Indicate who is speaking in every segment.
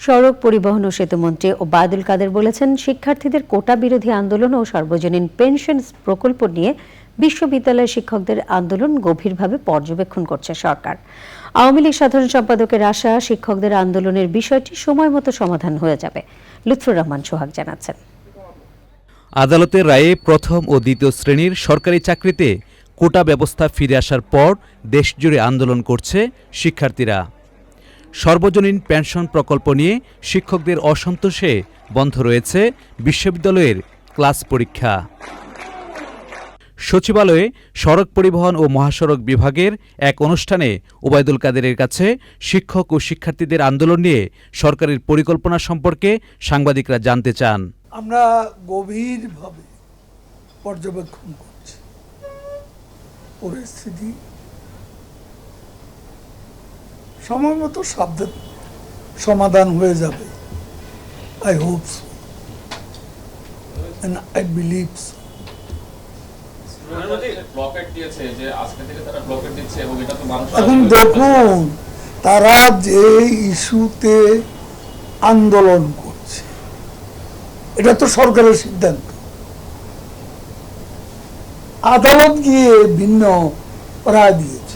Speaker 1: সড়ক পরিবহন ও সেতুমন্ত্রী ওবায়দুল কাদের বলেছেন, শিক্ষার্থীদের কোটা বিরোধী আন্দোলন ও সর্বজনীন পেনশন প্রকল্প নিয়ে বিশ্ববিদ্যালয়ের শিক্ষকদের আন্দোলন গভীরভাবে পর্যবেক্ষণ করছে সরকার। আওয়ামী লীগ সাধারণ সম্পাদকের আশা, শিক্ষকদের আন্দোলনের বিষয়টি সময় মতো সমাধান হয়ে যাবে, লুৎফুর রহমান সোহাগ জানাচ্ছেন।
Speaker 2: আদালতের রায়ে প্রথম ও দ্বিতীয় শ্রেণির সরকারি চাকরিতে কোটা ব্যবস্থা ফিরে আসার পর দেশজুড়ে আন্দোলন করছে শিক্ষার্থীরা। সর্বজনীন পেনশন প্রকল্প নিয়ে শিক্ষকদের অসন্তোষে বন্ধ রয়েছে বিশ্ববিদ্যালয়ের ক্লাস পরীক্ষা। সচিবালয়ে সড়ক পরিবহন ও মহাসড়ক বিভাগের এক অনুষ্ঠানে ওবায়দুল কাদেরের কাছে শিক্ষক ও শিক্ষার্থীদের আন্দোলন নিয়ে সরকারের পরিকল্পনা সম্পর্কে সাংবাদিকরা জানতে চান।
Speaker 3: আমরা গভীরভাবে পর্যবেক্ষণ করছি। পরিস্থিতি সময় মতো সাবধান সমাধান হয়ে যাবে। আই হোপ আই বিলিভ এখন দেখুন তারা যে ইস্যুতে আন্দোলন করছে এটা তো সরকারের সিদ্ধান্ত। আদালত গিয়ে ভিন্ন রায় দিয়েছে।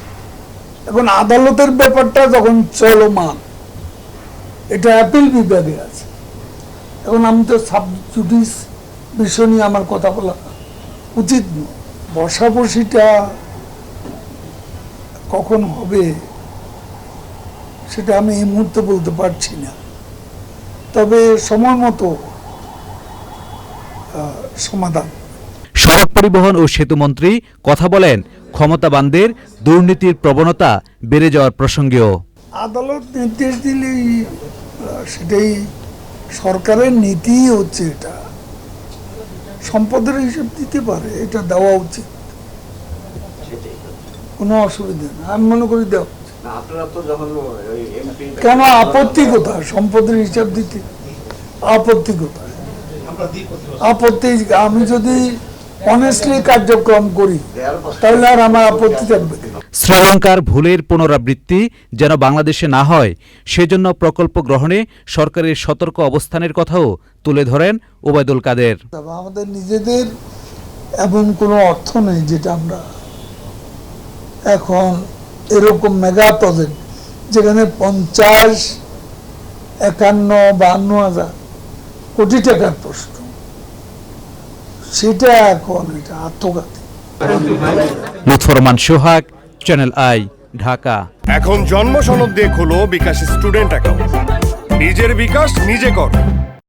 Speaker 3: এখন আদালতের ব্যাপারটা যখন চলমান, এটা অ্যাপিল বিভাগে আছে। এখন আমি তো সাব জুডিস বিষয় নিয়ে আমার কথা বলা উচিত নয়। বসাবসিটা কখন হবে সেটা আমি এই মুহূর্তে বলতে পারছি না। তবে সময় মতো সমাধান।
Speaker 2: সড়ক পরিবহন ও সেতুমন্ত্রী কথা বলেন ক্ষমতাবানদের দুর্নীতির প্রবণতা বেড়ে যাওয়ার প্রসঙ্গেও।
Speaker 3: আদালত নির্দেশ দিলেই সেটাই সরকারের নীতি হচ্ছে এটা। সম্পদের হিসেব দিতে পারে এটা দেওয়া উচিত। কোনো অসুবিধা নেই আমি মনে করি দেওয়া।
Speaker 4: না
Speaker 3: কেন আপত্তি কোথায় সম্পদের হিসাব দিতে। আপত্তি কোথায় আপত্তি আমি যদি অনেস্টলি কার্যক্রম করি। তাহলে আর আমার আপত্তি থাকবে
Speaker 2: শ্রীলঙ্কার ভুলের পুনরাবৃত্তি যেন বাংলাদেশে না হয় সেজন্য প্রকল্প গ্রহণে সরকারের সতর্ক অবস্থানের কথাও তুলে ধরেন ওবায়দুল কাদের।
Speaker 3: আমাদের নিজেদের এমন কোনো অর্থ নেই যেটা আমরা এখন এরকম মেগা প্রজেক্ট যেখানে পঞ্চাশ একান্ন বান্ন হাজার কোটি টাকার প্রশ্ন। সেটা এখন এটা আত্মঘাতী
Speaker 2: লুৎফরমান সোহাগ চ্যানেল আই ঢাকা।
Speaker 5: এখন জন্ম সনদ দিয়ে খোলো বিকাশ স্টুডেন্ট অ্যাকাউন্ট। নিজের বিকাশ নিজে কর।